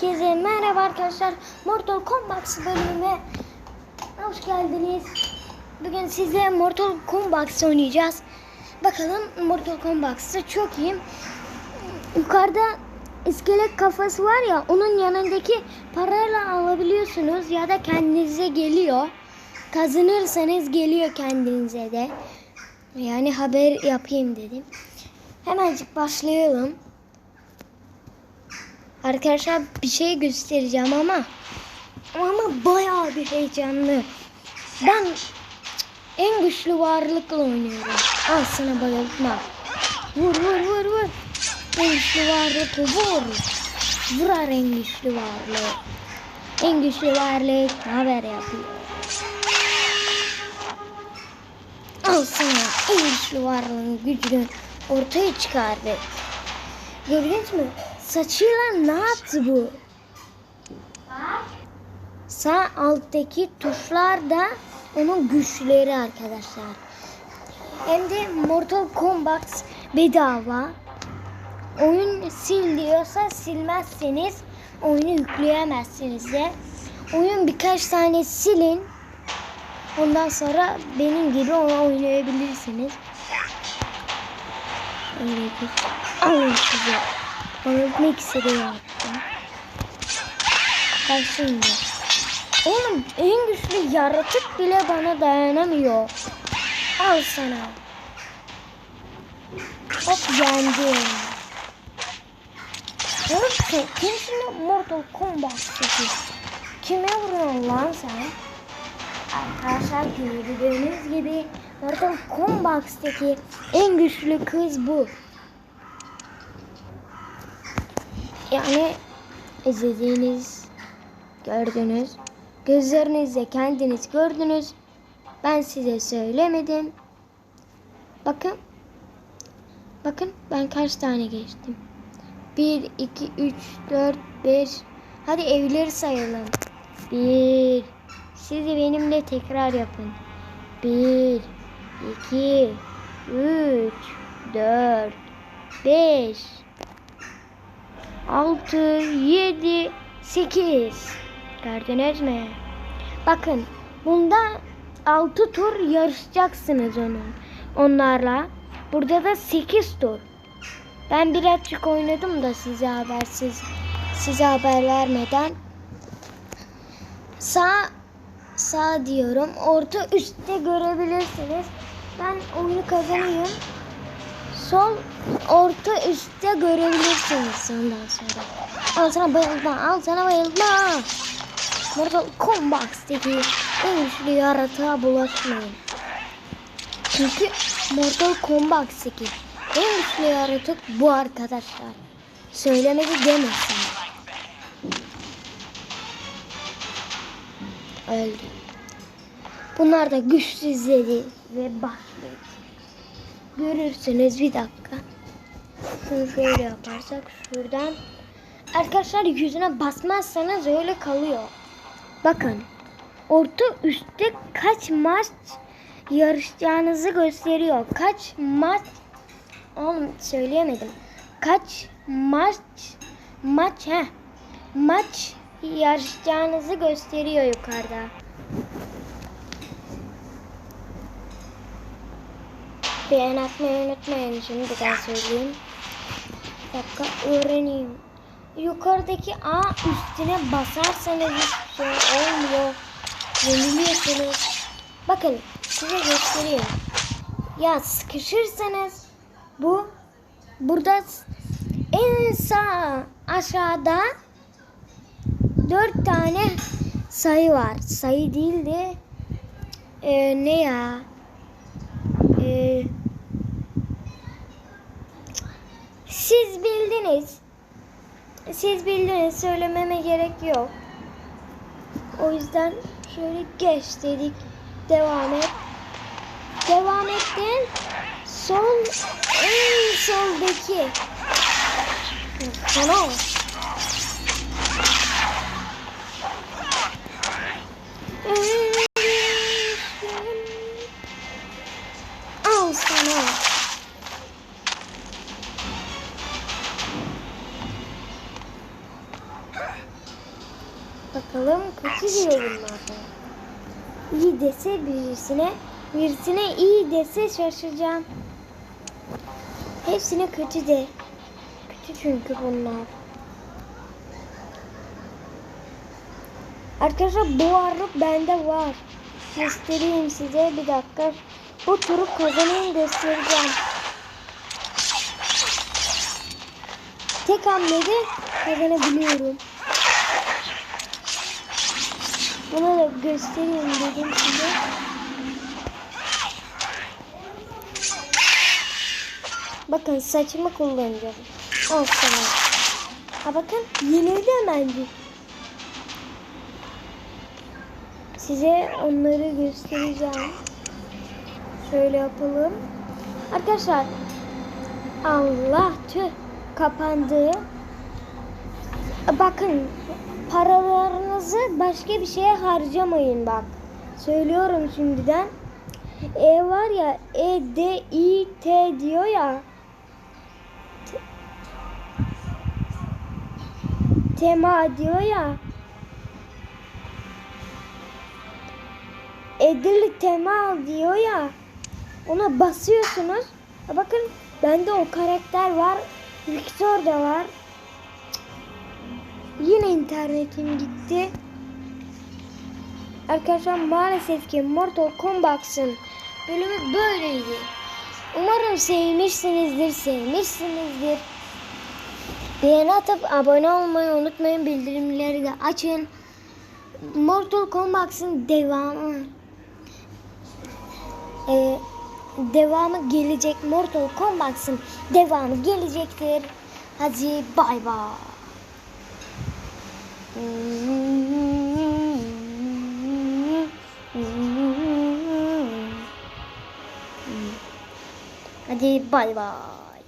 Herkese merhaba arkadaşlar. Mortal Kombat bölümüne hoş geldiniz. Bugün size Mortal Kombat oynayacağız. Bakalım Mortal Kombat'ı çok iyi. Yukarıda iskelet kafası var ya onun yanındaki parayla alabiliyorsunuz ya da kendinize geliyor. Kazanırsanız geliyor kendinize de. Yani haber yapayım dedim. Hemencik başlayalım. Arkadaşlar bir şey göstereceğim ama ama bayağı bir heyecanlı. Ben en güçlü varlıkla oynuyorum. Al sana bayıltma. Vur vur vur vur. En güçlü varlıkla vur. Vurar en güçlü varlığı. En güçlü varlık haber yapıyor. Al sana en güçlü varlığın gücünü ortaya çıkardı. Gördünüz mü? Saçıyla ne yaptı bu? Sağ alttaki tuşlar da onun güçleri arkadaşlar. Hem de Mortal Kombat bedava. Oyun sil diyorsa silmezseniz oyunu yükleyemezsiniz de. Oyun birkaç tane silin. Ondan sonra benim gibi onu oynayabilirsiniz. Öyle bir alın size. Öğretmek istediğim Bak şimdi. Oğlum en güçlü yaratık bile bana dayanamıyor. Al sana. Hop yendim. Oğlum sen kimsin Mortal Kombat'taki? Kime vuruyorsun lan sen? Arkadaşlar gördüğünüz gibi Mortal Kombat'taki en güçlü kız bu. Yani izlediğiniz, gördünüz, gözlerinizle kendiniz gördünüz. Ben size söylemedim. Bakın, bakın ben kaç tane geçtim. 1, 2, 3, 4, 5. Hadi evleri sayalım. 1, siz de benimle tekrar yapın. 1, 2, 3, 4, 5, 6, 7, 8. Gördünüz mü? Bakın bunda 6 tur yarışacaksınız onun. Onlarla. Burada da 8 tur. Ben birazcık oynadım da size habersiz size haber vermeden. Sağ sağ diyorum. Orta üstte görebilirsiniz. Ben oyunu kazanayım. Sol orta üstte görebilirsiniz ondan sonra. Al sana bayılma, al sana bayılma. Mortal Kombat'taki en güçlü yaratığa bulaşmayın. Çünkü Mortal Kombat'taki en güçlü yaratık bu arkadaşlar. Söylemedi demesin. Öldü. Bunlar da güçsüzleri ve başlıyor. Görürsünüz bir dakika. Şunu şöyle yaparsak şuradan. Arkadaşlar yüzüne basmazsanız öyle kalıyor. Bakın. Orta üstte kaç maç yarışacağınızı gösteriyor. Kaç maç Oğlum söyleyemedim. Kaç maç maç he maç yarışacağınızı gösteriyor yukarıda. Beğen atmayı unutmayın. Şimdi ben söyleyeyim. Bir dakika öğreneyim. Yukarıdaki A üstüne basarsanız hiçbir şey olmuyor. Yeniliyorsunuz. Bakın size göstereyim. Ya sıkışırsanız bu burada en sağ aşağıda dört tane sayı var. Sayı değil de e, ne ya? E, siz bildiniz. Siz bildiniz. Söylememe gerek yok. O yüzden şöyle geç dedik. Devam et. Devam ettin. Sol en soldaki. Sana. Bakalım kötü diyor bunlardan. İyi dese birisine, birisine iyi dese şaşıracağım. Hepsine kötü de. Kötü çünkü bunlar. Arkadaşlar bu varlık bende var. Göstereyim size bir dakika. Bu turu kazanayım göstereceğim. Tek hamlede kazanabiliyorum. Bunu da göstereyim dedim size. Bakın saçımı kullanacağım. Al sana. Ha bakın yenildi hemencik. Size onları göstereceğim. Şöyle yapalım. Arkadaşlar Allah tüh kapandı. Bakın paralarınızı başka bir şeye harcamayın bak. Söylüyorum şimdiden. E var ya E D I T diyor ya. T- Tema diyor ya. Edirli Temal diyor ya. Ona basıyorsunuz. Bakın bende o karakter var. Victor da var. Yine internetim gitti. Arkadaşlar maalesef ki Mortal Kombat'ın bölümü böyleydi. Umarım sevmişsinizdir, sevmişsinizdir. Beğeni atıp abone olmayı unutmayın. Bildirimleri de açın. Mortal Kombat'ın devamı ee, devamı gelecek. Mortal Kombat'ın devamı gelecektir. Hadi bay bay. Hadi bay bay.